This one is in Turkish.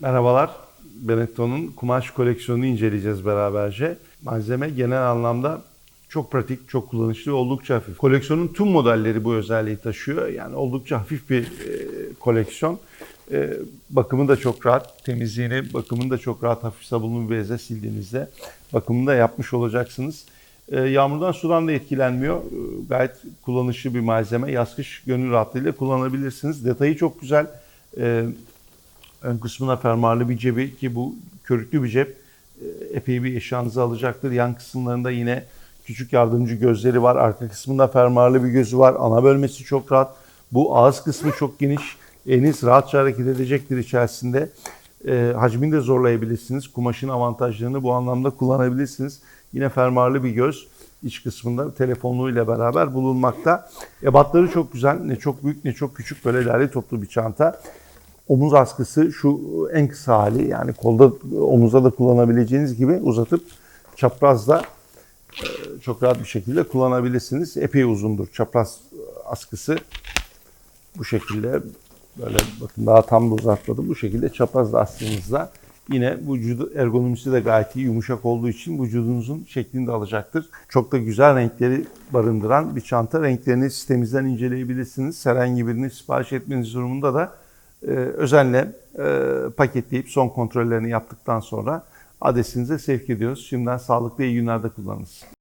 Merhabalar. Benetton'un kumaş koleksiyonunu inceleyeceğiz beraberce. Malzeme genel anlamda çok pratik, çok kullanışlı ve oldukça hafif. Koleksiyonun tüm modelleri bu özelliği taşıyor. Yani oldukça hafif bir e, koleksiyon. E, bakımı da çok rahat. Temizliğini, bakımını da çok rahat hafif sabunlu bir bezle sildiğinizde bakımını da yapmış olacaksınız. E, yağmurdan sudan da etkilenmiyor. E, gayet kullanışlı bir malzeme. Yaz kış gönül rahatlığıyla kullanabilirsiniz. Detayı çok güzel. E, Ön kısmına fermuarlı bir cebi ki bu körüklü bir cep e, epey bir eşyanızı alacaktır. Yan kısımlarında yine küçük yardımcı gözleri var. Arka kısmında fermuarlı bir gözü var. Ana bölmesi çok rahat. Bu ağız kısmı çok geniş. Eliniz rahatça hareket edecektir içerisinde. E, hacmini de zorlayabilirsiniz. Kumaşın avantajlarını bu anlamda kullanabilirsiniz. Yine fermuarlı bir göz iç kısmında telefonluğuyla beraber bulunmakta. Ebatları çok güzel. Ne çok büyük ne çok küçük böyle derli toplu bir çanta omuz askısı şu en kısa hali yani kolda omuzda da kullanabileceğiniz gibi uzatıp çaprazda e, çok rahat bir şekilde kullanabilirsiniz. Epey uzundur çapraz askısı. Bu şekilde böyle bakın daha tam da uzatmadım. Bu şekilde çapraz da astığınızda yine vücudu ergonomisi de gayet iyi yumuşak olduğu için vücudunuzun şeklini de alacaktır. Çok da güzel renkleri barındıran bir çanta. Renklerini sitemizden inceleyebilirsiniz. Herhangi birini sipariş etmeniz durumunda da e, özenle e, paketleyip son kontrollerini yaptıktan sonra adresinize sevk ediyoruz. Şimdiden sağlıklı iyi günlerde kullanınız.